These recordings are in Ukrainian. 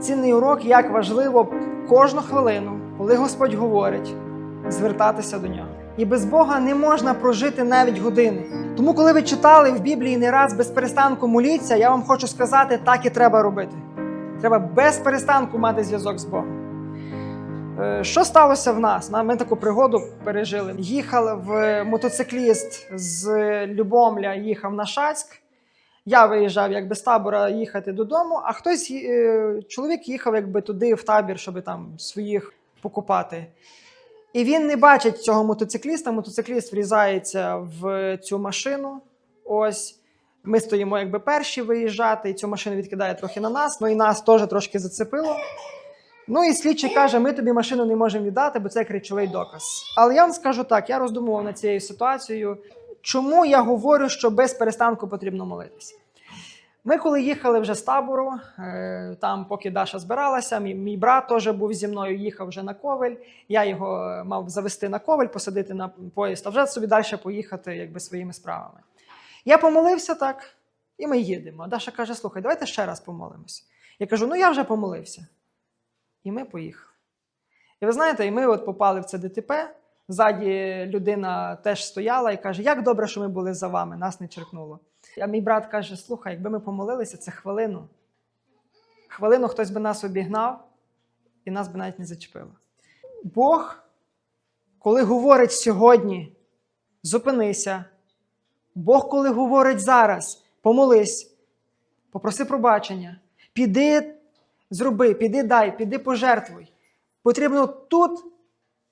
цінний урок, як важливо кожну хвилину, коли Господь говорить, звертатися до нього. І без Бога не можна прожити навіть години. Тому, коли ви читали в Біблії не раз без перестанку моліться, я вам хочу сказати, так і треба робити. Треба без перестанку мати зв'язок з Богом. Е, Що сталося в нас? На- Ми таку пригоду пережили. Їхав в мотоцикліст з Любомля, їхав на Шацьк. Я виїжджав якби з табора їхати додому, а хтось, е, чоловік їхав якби туди в табір, щоб там своїх покупати. І він не бачить цього мотоцикліста. Мотоцикліст врізається в цю машину. Ось ми стоїмо якби перші виїжджати, і цю машину відкидає трохи на нас. Ну і нас теж трошки зацепило. Ну і слідчий каже: ми тобі машину не можемо віддати, бо це речовий доказ. Але я вам скажу так: я роздумував над цією ситуацією. Чому я говорю, що без перестанку потрібно молитися? Ми, коли їхали вже з табору, е, там, поки Даша збиралася, мій, мій брат теж був зі мною, їхав вже на ковель. Я його е, мав завести на ковель, посадити на поїзд, а вже собі далі поїхати якби, своїми справами. Я помолився так, і ми їдемо. Даша каже: слухай, давайте ще раз помолимося. Я кажу: ну я вже помолився. І ми поїхали. І ви знаєте, і ми от попали в це ДТП. Ззаді людина теж стояла і каже: Як добре, що ми були за вами, нас не черкнуло. А мій брат каже: Слухай, якби ми помолилися, це хвилину. Хвилину хтось би нас обігнав, і нас би навіть не зачепило. Бог, коли говорить сьогодні, зупинися. Бог, коли говорить зараз, помолись, попроси пробачення, піди, зроби, піди дай, піди пожертвуй. Потрібно тут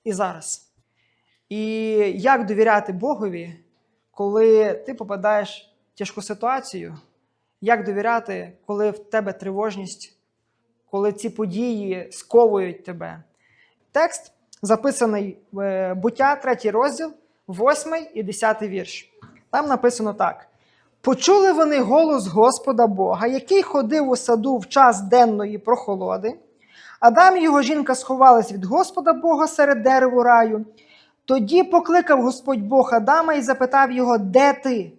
і зараз. І як довіряти Богові, коли ти попадаєш в тяжку ситуацію? Як довіряти, коли в тебе тривожність, коли ці події сковують тебе? Текст записаний в е, буття, третій розділ, 8 і 10 вірш. Там написано так: Почули вони голос Господа Бога, який ходив у саду в час денної прохолоди. Адам і його жінка сховались від Господа Бога серед дереву раю. Тоді покликав Господь Бог Адама і запитав його, де ти?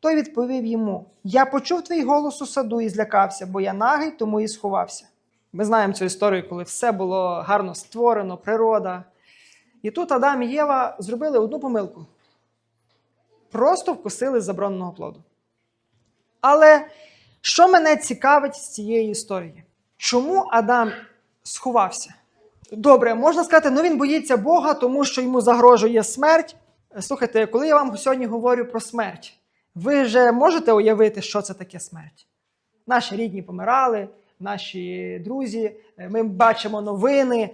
Той відповів йому: Я почув твій голос у саду і злякався, бо я нагий, тому і сховався. Ми знаємо цю історію, коли все було гарно створено, природа. І тут Адам і Єва зробили одну помилку. Просто вкусили з забороненого плоду. Але що мене цікавить з цієї історії? Чому Адам сховався? Добре, можна сказати, ну він боїться Бога, тому що йому загрожує смерть. Слухайте, коли я вам сьогодні говорю про смерть, ви вже можете уявити, що це таке смерть? Наші рідні помирали, наші друзі, е, ми бачимо новини.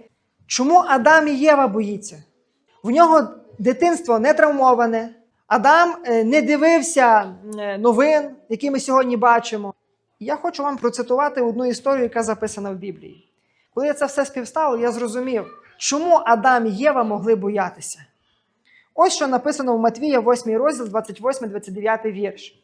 Чому Адам і Єва боїться? В нього дитинство не травмоване. Адам е, не дивився е, новин, які ми сьогодні бачимо. Я хочу вам процитувати одну історію, яка записана в Біблії. Коли я це все співставив, я зрозумів, чому Адам і Єва могли боятися. Ось що написано в Матвія, 8 розділ, 28-29 вірш.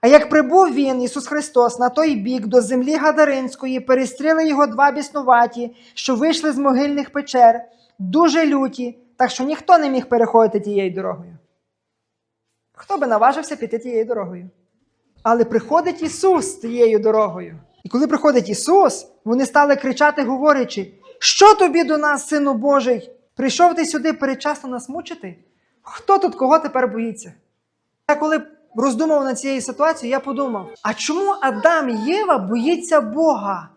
А як прибув він, Ісус Христос, на той бік до землі Гадаринської, перестріли його два біснуваті, що вийшли з могильних печер, дуже люті, так що ніхто не міг переходити тією дорогою. Хто би наважився піти тією дорогою? Але приходить Ісус тією дорогою. І коли приходить Ісус, вони стали кричати, говорячи: Що тобі до нас, Сину Божий? Прийшов ти сюди передчасно нас мучити? Хто тут кого тепер боїться? Я коли роздумав над цією ситуацією, я подумав: а чому Адам і Єва боїться Бога,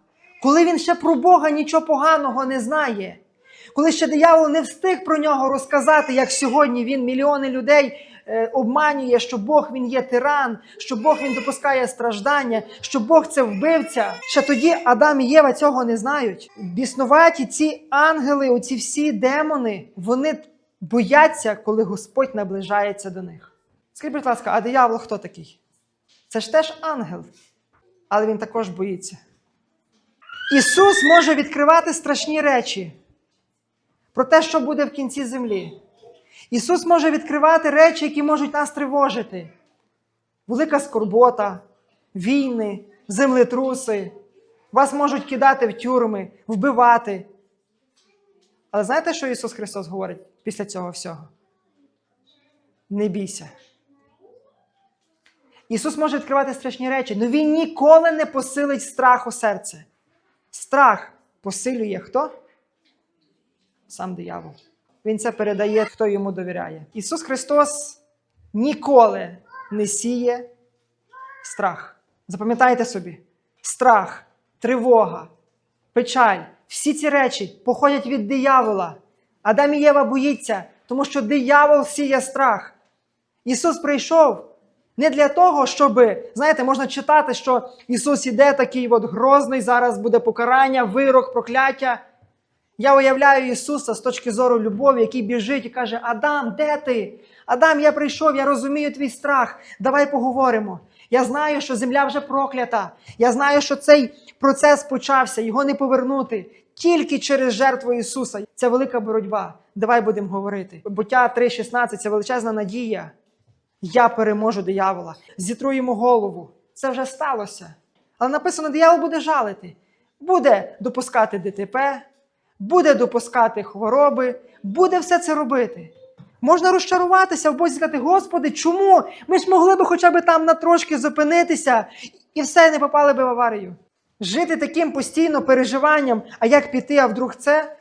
коли він ще про Бога нічого поганого не знає? Коли ще диявол не встиг про нього розказати, як сьогодні він мільйони людей обманює, що Бог він є тиран, що Бог він допускає страждання, що Бог це вбивця. Ще тоді Адам і Єва цього не знають. Біснуваті ці ангели, оці всі демони, вони бояться, коли Господь наближається до них. Скажіть, будь ласка, а диявол хто такий? Це ж теж ангел, але він також боїться. Ісус може відкривати страшні речі про те, що буде в кінці землі. Ісус може відкривати речі, які можуть нас тривожити. Велика скорбота, війни, землетруси. Вас можуть кидати в тюрми, вбивати. Але знаєте, що Ісус Христос говорить після цього всього? Не бійся. Ісус може відкривати страшні речі, але Він ніколи не посилить страх у серце. Страх посилює хто? Сам диявол. Він це передає, хто йому довіряє. Ісус Христос ніколи не сіє страх. Запам'ятайте собі: страх, тривога, печаль. Всі ці речі походять від диявола. Адам і Єва боїться, тому що диявол сіє страх. Ісус прийшов не для того, щоб, знаєте, можна читати, що Ісус іде такий от грозний, зараз буде покарання, вирок, прокляття. Я уявляю Ісуса з точки зору любові, який біжить і каже: Адам, де ти? Адам, я прийшов, я розумію твій страх. Давай поговоримо. Я знаю, що земля вже проклята. Я знаю, що цей процес почався, його не повернути. Тільки через жертву Ісуса. Це велика боротьба. Давай будемо говорити. Буття 3,16 це величезна надія. Я переможу диявола, зітру йому голову. Це вже сталося. Але написано, диявол буде жалити, буде допускати ДТП, буде допускати хвороби, буде все це робити. Можна розчаруватися в Бозі сказати, Господи, чому? Ми ж могли би хоча б там на трошки зупинитися і все не попали би в аварію. Жити таким постійно переживанням, а як піти, а вдруг це,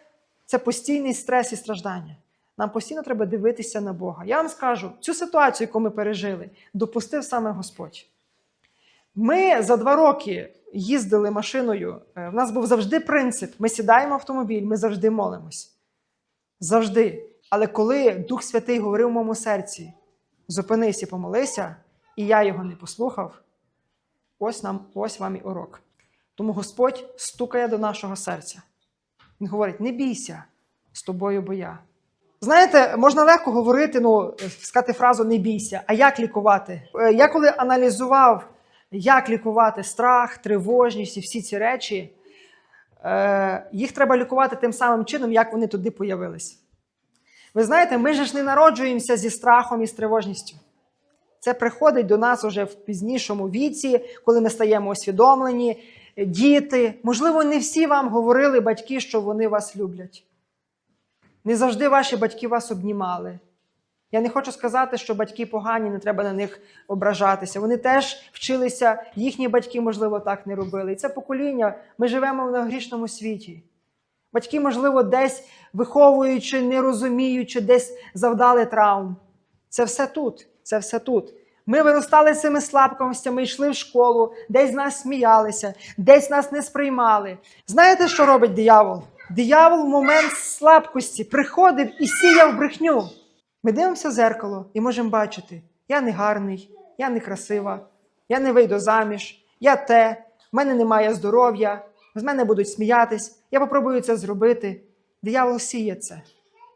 це постійний стрес і страждання. Нам постійно треба дивитися на Бога. Я вам скажу, цю ситуацію, яку ми пережили, допустив саме Господь. Ми за два роки їздили машиною. е, В нас був завжди принцип: ми сідаємо в автомобіль, ми завжди молимось. Завжди. Але коли Дух Святий говорив в моєму серці: зупинись і помолися, і я його не послухав, ось нам, ось вам і урок. Тому Господь стукає до нашого серця. Він говорить: не бійся, з тобою бо я. Знаєте, можна легко говорити, ну, сказати фразу не бійся, а як лікувати? Е, Я коли аналізував, як лікувати страх, тривожність і всі ці речі, е, їх треба лікувати тим самим чином, як вони туди появились. Ви знаєте, ми ж не народжуємося зі страхом і з тривожністю. Це приходить до нас уже в пізнішому віці, коли ми стаємо усвідомлені, діти. Можливо, не всі вам говорили батьки, що вони вас люблять. Не завжди ваші батьки вас обнімали. Я не хочу сказати, що батьки погані, не треба на них ображатися. Вони теж вчилися, їхні батьки, можливо, так не робили. І це покоління. Ми живемо в грішному світі. Батьки, можливо, десь виховуючи, не розуміючи, десь завдали травм. Це все тут. Це все тут. Ми виростали цими слабкостями, йшли в школу, десь нас сміялися, десь нас не сприймали. Знаєте, що робить диявол? Диявол в момент слабкості приходив і сіяв брехню. Ми дивимося в зеркало і можемо бачити: я не гарний, я не красива, я не вийду заміж, я те, в мене немає здоров'я, з мене будуть сміятись, я попробую це зробити. Диявол сіє це.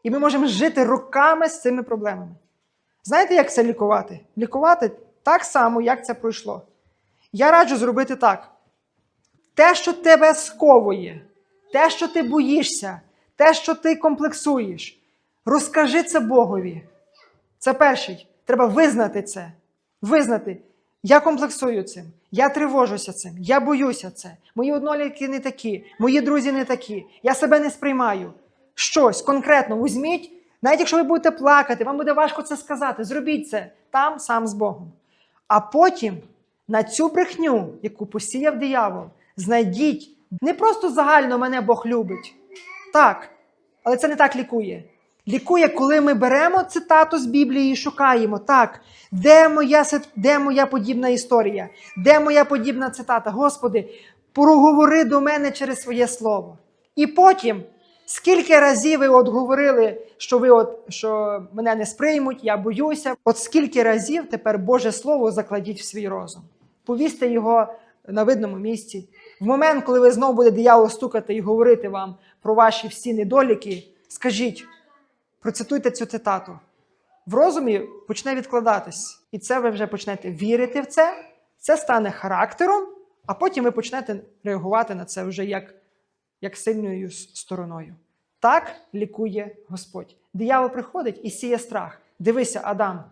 І ми можемо жити роками з цими проблемами. Знаєте, як це лікувати? Лікувати так само, як це пройшло. Я раджу зробити так: те, що тебе сковує, те, що ти боїшся, те, що ти комплексуєш, розкажи це Богові. Це перший. Треба визнати це. Визнати. Я комплексую цим, я тривожуся цим, я боюся це. Мої однолітки не такі, мої друзі не такі. Я себе не сприймаю. Щось конкретно візьміть, навіть якщо ви будете плакати, вам буде важко це сказати. Зробіть це там сам з Богом. А потім на цю брехню, яку посіяв диявол, знайдіть не просто загально мене Бог любить. Так, але це не так лікує. Лікує, коли ми беремо цитату з Біблії і шукаємо, так, де моя, де моя подібна історія, де моя подібна цитата. Господи, проговори до мене через своє слово. І потім, скільки разів ви от говорили, що ви от, що мене не сприймуть, я боюся. От скільки разів тепер Боже Слово закладіть в свій розум. Повісьте його на видному місці. В момент, коли ви знову буде диявол стукати і говорити вам про ваші всі недоліки, скажіть, процитуйте цю цитату. В розумі почне відкладатись. І це ви вже почнете вірити в це, це стане характером, а потім ви почнете реагувати на це вже як, як сильною стороною. Так лікує Господь. Диявол приходить і сіє страх. Дивися, Адам,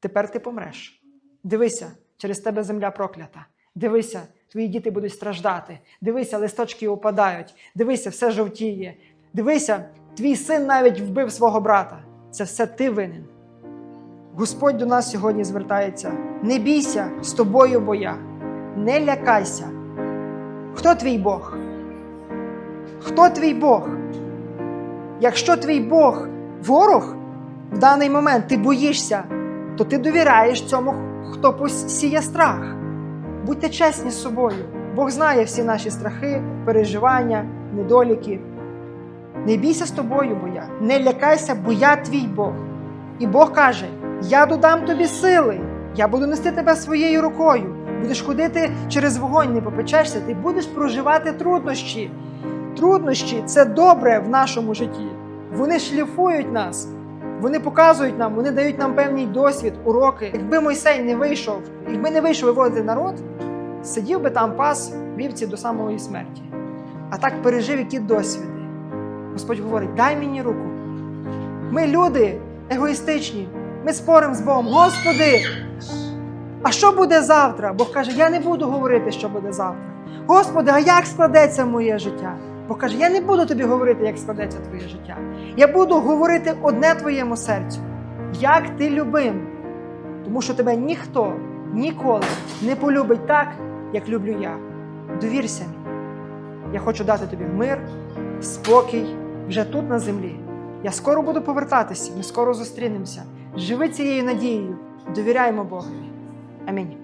тепер ти помреш. Дивися, через тебе земля проклята. Дивися, твої діти будуть страждати. Дивися, листочки опадають. Дивися, все жовтіє. Дивися, твій син навіть вбив свого брата. Це все ти винен. Господь до нас сьогодні звертається: не бійся з тобою, бо я. Не лякайся. Хто твій Бог? Хто твій Бог? Якщо твій Бог ворог в даний момент ти боїшся, то ти довіряєш цьому, хто посіє страх. Будьте чесні з собою. Бог знає всі наші страхи, переживання, недоліки. Не бійся з тобою, бо я. Не лякайся, бо я твій Бог. І Бог каже: Я додам тобі сили, я буду нести тебе своєю рукою. Будеш ходити через вогонь, не попечешся, ти будеш проживати труднощі. Труднощі це добре в нашому житті. Вони шліфують нас, вони показують нам, вони дають нам певний досвід, уроки. Якби Мойсей не вийшов, якби не вийшов виводити народ, сидів би там пас вівці до самої смерті. А так пережив які досвіди. Господь говорить: дай мені руку. Ми люди егоїстичні, ми споримо з Богом. Господи, а що буде завтра? Бог каже, я не буду говорити, що буде завтра. Господи, а як складеться моє життя? Бог каже, я не буду тобі говорити, як складеться твоє життя. Я буду говорити одне твоєму серцю, як ти любим. Тому що тебе ніхто ніколи не полюбить так, як люблю я. Довірся мені. Я хочу дати тобі мир, спокій вже тут на землі. Я скоро буду повертатися, ми скоро зустрінемося. Живи цією надією, довіряємо Богові. Амінь.